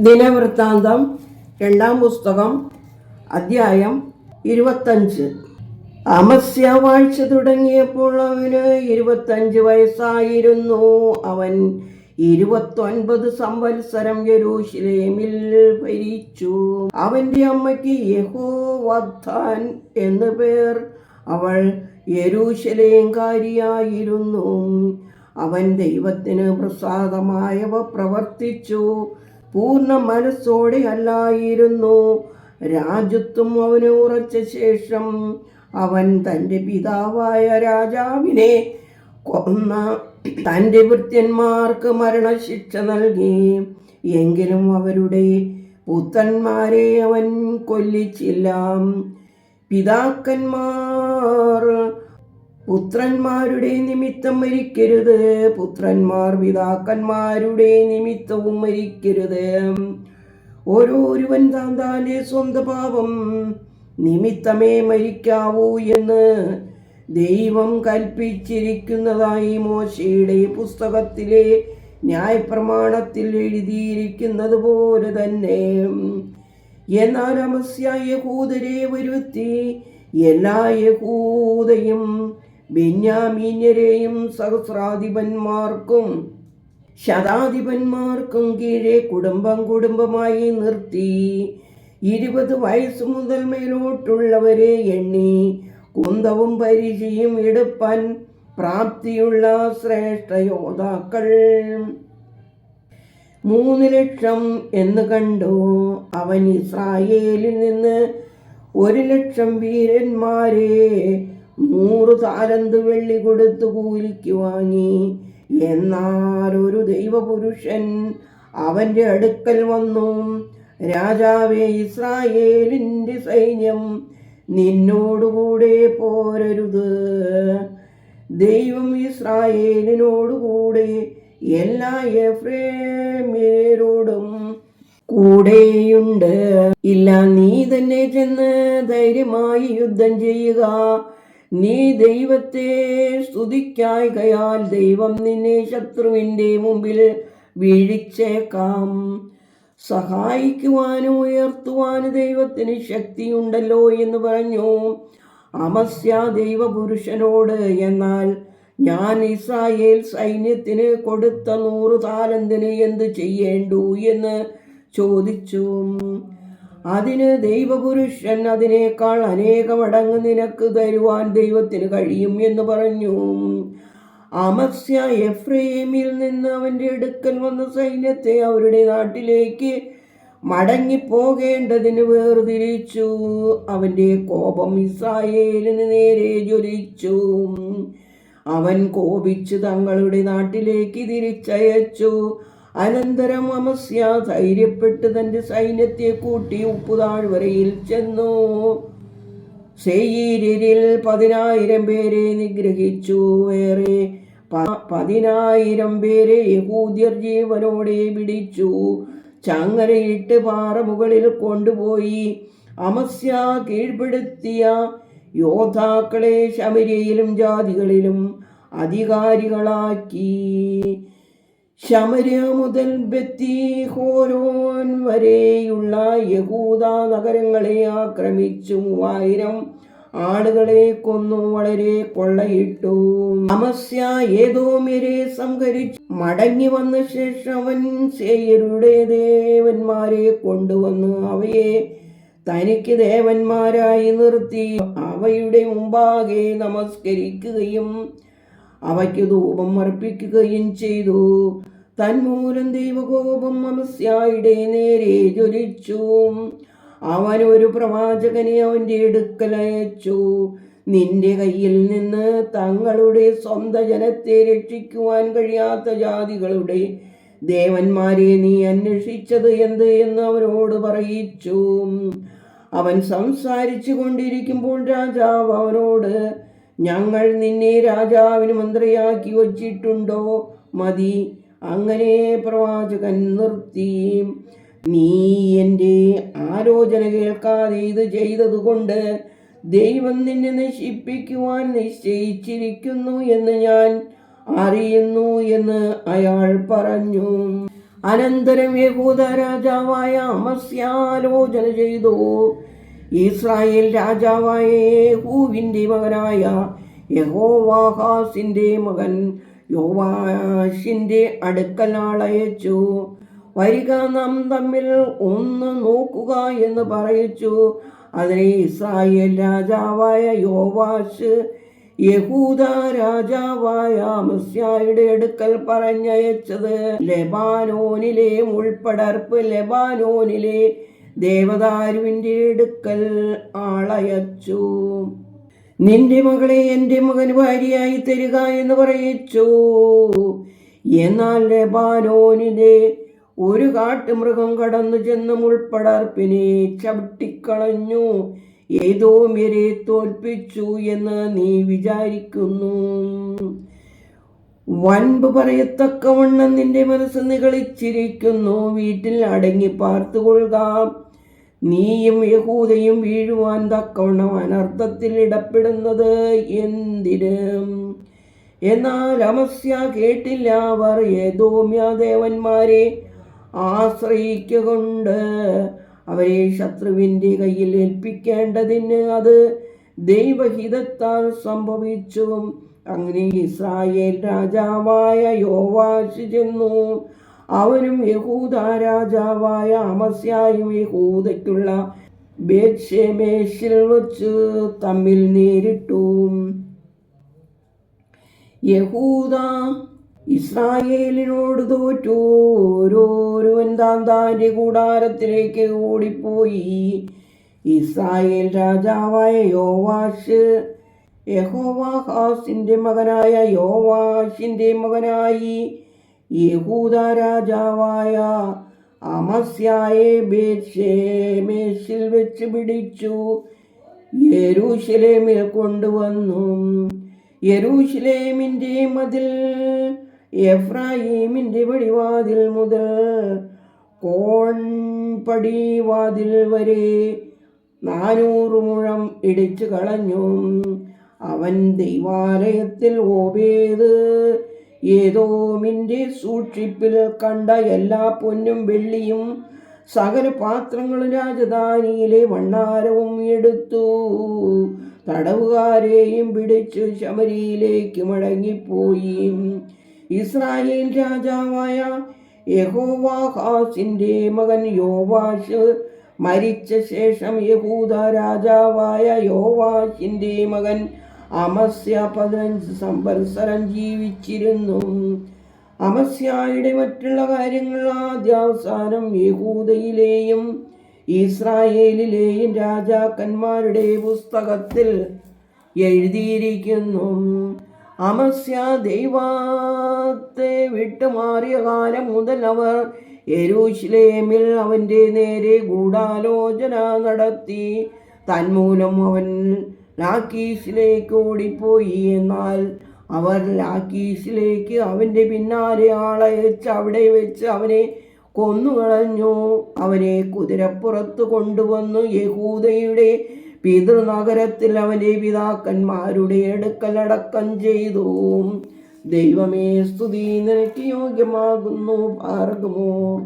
ദിനവൃത്താന്തം രണ്ടാം പുസ്തകം അധ്യായം ഇരുപത്തഞ്ച്. അമസ്യ വാഴ്ച തുടങ്ങിയപ്പോൾ അവന് ഇരുപത്തഞ്ച് വയസ്സായിരുന്നു. അവൻ ഇരുപത്തൊൻപത് സംവത്സരം യരൂഷലേമിൽ ഭരിച്ചു. അവന്റെ അമ്മയ്ക്ക് യഹോ വധാൻ എന്നു പേർ. അവൾ യരൂഷലേംകാരിയായിരുന്നു അവൻ ദൈവത്തിന് പ്രസാദമായവ പ്രവർത്തിച്ചു. പൂർണ മനസ്സോടെ അല്ലായിരുന്നു. രാജ്യത്വം അവന് ഉറച്ച ശേഷം അവൻ തന്റെ പിതാവായ രാജാവിനെ കൊന്ന തന്റെ വൃത്യന്മാർക്ക് മരണശിക്ഷ നൽകി. എങ്കിലും അവരുടെ പുത്തന്മാരെ അവൻ കൊല്ലിച്ചില്ല. പിതാക്കന്മാർ പുത്രന്മാരുടെ നിമിത്തം മരിക്കരുത്. പുത്രന്മാർ പിതാക്കന്മാരുടെ നിമിത്തവും മരിക്കരുത്. ഓരോരുവൻ താൻ താന്റെ സ്വന്തം പാപം നിമിത്തമേ മരിക്കാവൂ എന്ന് ദൈവം കൽപ്പിച്ചിരിക്കുന്നതായി മോശയുടെ പുസ്തകത്തിലെ ന്യായപ്രമാണത്തിൽ എഴുതിയിരിക്കുന്നത് പോലെ തന്നെ. എന്നാൽ അമസ്യ യഹൂദരെ വരുത്തി എല്ലാ യഹൂദയും ബെന്യാമീന്യരെയും സഹസ്രാധിപന്മാർക്കും ശതാധിപന്മാർക്കും കീഴെ കുടുംബം കുടുംബമായി നിർത്തി. ഇരുപത് വയസ്സ് മുതൽ മേലോട്ടുള്ളവരെ എണ്ണി കുന്തവും പരിചയും എടുപ്പാൻ പ്രാപ്തിയുള്ള ശ്രേഷ്ഠ യോദ്ധാക്കൾ. മൂന്ന് ലക്ഷം എന്ന് കണ്ടു. അവൻ ഇസ്രായേലിൽ നിന്ന് ഒരു ലക്ഷം വീരന്മാരെ നൂറ് താലന്ത് വെള്ളി കൊടുത്ത് കൂലിക്ക് വാങ്ങി. എന്നാലൊരു ദൈവപുരുഷൻ അവന്റെ അടുക്കൽ വന്നു. രാജാവേ ഇസ്രായേലിന്റെ സൈന്യം നിന്നോടുകൂടെ പോരരുത്. ദൈവം ഇസ്രായേലിനോടുകൂടെ എല്ലാ എഫ്രേമിയരോടും കൂടെയുണ്ട്. ഇല്ല നീ തന്നെ ചെന്ന് ധൈര്യമായി യുദ്ധം ചെയ്യുക. നീ ദൈവത്തെ സ്തുതിക്കായികയാൽ ദൈവം നിന്നെ ശത്രുവിന്റെ മുമ്പിൽ വീഴിച്ചേക്കാം. സഹായിക്കുവാനും ഉയർത്തുവാനും ദൈവത്തിന് ശക്തിയുണ്ടല്ലോ എന്ന് പറഞ്ഞു അമസ്യ ദൈവപുരുഷനോട്. എന്നാൽ ഞാൻ ഇസ്രായേൽ സൈന്യത്തിന് കൊടുത്ത നൂറ് താലന്തിന് എന്ത് ചെയ്യേണ്ടു എന്ന് ചോദിച്ചു. അതിന് ദൈവപുരുഷൻ അതിനേക്കാൾ അനേകമടങ്ങ് നിനക്ക് തരുവാൻ ദൈവത്തിന് കഴിയും എന്ന് പറഞ്ഞു. അമസ്യ എഫ്രേമിൽ നിന്ന് അവന്റെ അടുക്കൽ വന്ന സൈന്യത്തെ അവരുടെ നാട്ടിലേക്ക് മടങ്ങിപ്പോകേണ്ടതിന് വേർതിരിച്ചു. അവന്റെ കോപം ഇസ്രായേലിന് നേരെ ജ്വലിച്ചു. അവൻ കോപിച്ച് തങ്ങളുടെ നാട്ടിലേക്ക് തിരിച്ചയച്ചു. അനന്തരം അമസ്യ ധൈര്യപ്പെട്ട് തന്റെ സൈന്യത്തെ കൂട്ടി ഉപ്പുതാഴ്വരയിൽ ചെന്നു. സെയ്യീരിൽ പതിനായിരം പേരെ നിഗ്രഹിച്ചു. വേറെ പതിനായിരം പേരെ യഹൂദ്യർ ജീവനോടെ പിടിച്ചു. ചങ്ങലയിട്ട് പാറമുകളിൽ കൊണ്ടുപോയി. അമസ്യ കീഴ്പ്പെടുത്തിയ യോദ്ധാക്കളെ ശമരിയിലും ജാതികളിലും അധികാരികളാക്കി. ശമര്യ മുതൽ ബെത്തി ഹോരോൻ വരെയുള്ള യഹൂദ നഗരങ്ങളെ ആക്രമിച്ചു മൂവായിരം ആളുകളെ കൊന്നു വളരെ കൊള്ളയിട്ടു. അമസ്യ ഏതോമിരെ സംഹരിച്ചു. മടങ്ങി വന്ന ശേഷം അവൻ സേയരുടെ ദേവന്മാരെ കൊണ്ടുവന്ന്. അവയെ തനിക്ക് ദേവന്മാരായി നിർത്തി. അവയുടെ മുമ്പാകെ നമസ്കരിക്കുകയും അവയ്ക്ക് ധൂപം അർപ്പിക്കുകയും ചെയ്തു. തന്മൂലം ദൈവകോപം മനുഷ്യയുടെ നേരെ ജ്വലിച്ചു. അവൻ ഒരു പ്രവാചകനെ അവന്റെ അടുക്കൽ അയച്ചു. നിന്റെ കയ്യിൽ നിന്ന് തങ്ങളുടെ സ്വന്തം ജനത്തെ രക്ഷിക്കുവാൻ കഴിയാത്ത ജാതികളുടെ ദേവന്മാരെ നീ അന്വേഷിച്ചത് എന്ത് എന്ന് അവരോട് പറയിച്ചു. അവൻ സംസാരിച്ചു കൊണ്ടിരിക്കുമ്പോൾ രാജാവ് അവനോട് ഞങ്ങൾ നിന്നെ രാജാവിന് മന്ത്രിയാക്കി വച്ചിട്ടുണ്ടോ? മതി. അങ്ങനെ പ്രവാചകൻ നിർത്തി. നീ എന്റെ ആലോചന കേൾക്കാതെ ഇത് ചെയ്തതുകൊണ്ട് ദൈവം നിന്നെ നശിപ്പിക്കുവാൻ നിശ്ചയിച്ചിരിക്കുന്നു എന്ന് ഞാൻ അറിയുന്നു എന്ന് അയാൾ പറഞ്ഞു. അനന്തരം യഹൂദ രാജാവായ അമസ്യാലോചന ചെയ്തു. ഇസ്രായേൽ രാജാവായ യഹൂവിന്റെ മകനായ യഹോവാഹാസിന്റെ മകൻ യോവാഷിന്റെ അടുക്കൽ ആളയച്ചു. വരിക നാം തമ്മിൽ ഒന്ന് നോക്കുക എന്ന് പറയിച്ചു. അതിനെ ഇസ്രായേൽ രാജാവായ യോവാഷ് യഹൂദ രാജാവായ മസ്യായുടെ അടുക്കൽ പറഞ്ഞയച്ചത്. ലെബാനോനിലെ മുൾപ്പടർപ്പ് ലെബാനോനിലെ ദേവദാരുവിന്റെ എടുക്കൽ ആളയച്ചു. നിന്റെ മകളെ എന്റെ മകന് ഭാര്യയായി തരിക എന്ന് പറയിച്ചു. എന്നാൽ ലെബാനോനിലെ ഒരു കാട്ടുമൃഗം കടന്നു ചെന്ന് മുൾപ്പടർപ്പിനെ ചവിട്ടിക്കളഞ്ഞു. ഏതോ മേരെ തോൽപ്പിച്ചു എന്ന് നീ വിചാരിക്കുന്നു. വൻപ് പറയത്തക്കവണ്ണം നിന്റെ മനസ്സ് നികളിച്ചിരിക്കുന്നു വീട്ടിൽ അടങ്ങി പാർത്തുകൊള്ളുക. നീയും യഹൂദയും വീഴുവാൻ തക്കവണ്ണം അനർത്ഥത്തിൽ ഇടപെടുന്നത് എന്തിന്? എന്നാൽ അമസ്യ കേട്ടില്ല അവർ ഏതോമ്യാദേവന്മാരെ ആശ്രയിക്കൊണ്ട് അവരെ ശത്രുവിന്റെ കയ്യിൽ ഏൽപ്പിക്കേണ്ടതിന് അത് ദൈവഹിതത്താൽ സംഭവിച്ചു. അങ്ങനെ ഇസ്രായേൽ രാജാവായ യോവാശി ചെന്നു. അവനും യഹൂദ രാജാവായ അമസ്യായും യഹൂദയ്ക്കുള്ള ബേത്ഷേമേഷിൽ വച്ച് തമ്മിൽ നേരിട്ടു. യഹൂദ ഇസ്രായേലിനോട് തോറ്റു. ഓരോരുവൻ താൻ താന്റെ കൂടാരത്തിലേക്ക് ഓടിപ്പോയി. ഇസ്രായേൽ രാജാവായ യോവാഷ് യഹോവാഹാസിന്റെ മകനായ യോവാഷിന്റെ മകനായി യഹൂദ രാജാവായ അമസ്യായെ ബേത്ഷേമേശിൽ വെച്ച് പിടിച്ചു. യരൂശലേമിൽ കൊണ്ടുവന്നു. യരൂശലേമിന്റെ മതിൽ എഫ്രായിമിന്റെ പടിവാതിൽ മുതൽ കോൺപടിവാതിൽ വരെ നാനൂറ് മുഴം ഇടിച്ചു കളഞ്ഞു. അവൻ ദൈവാലയത്തിൽ ഓപേത് ഏതോമിന്റെ സൂക്ഷിപ്പിൽ കണ്ട എല്ലാ പൊന്നും വെള്ളിയും സകല പാത്രങ്ങളും രാജധാനിയിലെ വണ്ണാരവും എടുത്തു. തടവുകാരെയും പിടിച്ചു ശമരിയിലേക്ക് മടങ്ങിപ്പോയി. ഇസ്രായേൽ രാജാവായ യഹോവാഹാസിന്റെ മകൻ യോവാഷ് മരിച്ച ശേഷം യഹൂദ രാജാവായ യോവാഷിന്റെ മകൻ അമസ്യ പതിനഞ്ച് സംവത്സരം ജീവിച്ചിരുന്നു. അമസ്യായുടെ മറ്റുള്ള കാര്യങ്ങൾ ആദ്യാവസാനം യഹൂദയിലെയും ഇസ്രായേലിലെയും രാജാക്കന്മാരുടെ പുസ്തകത്തിൽ എഴുതിയിരിക്കുന്നു. അമസ്യ ദൈവത്തെ വിട്ടുമാറിയ കാലം മുതൽ അവർ യരൂഷ്ലേമിൽ അവന്റെ നേരെ ഗൂഢാലോചന നടത്തി. തന്മൂലം അവൻ ലാക്കീസിലേക്ക് ഓടിപ്പോയി. എന്നാൽ അവർ ലാക്കീസിലേക്ക് അവന്റെ പിന്നാലെ ആളയച്ച് അവിടെ വെച്ച് അവനെ കൊന്നുകളഞ്ഞു. അവനെ കുതിരപ്പുറത്ത് കൊണ്ടുവന്നു. യഹൂദയുടെ പിതൃനഗരത്തിൽ അവന്റെ പിതാക്കന്മാരുടെ അടുക്കലടക്കം ചെയ്തു. ദൈവമേ സ്തുതി. നിനക്ക് യോഗ്യമാകുന്നു. ഭാർഗമോ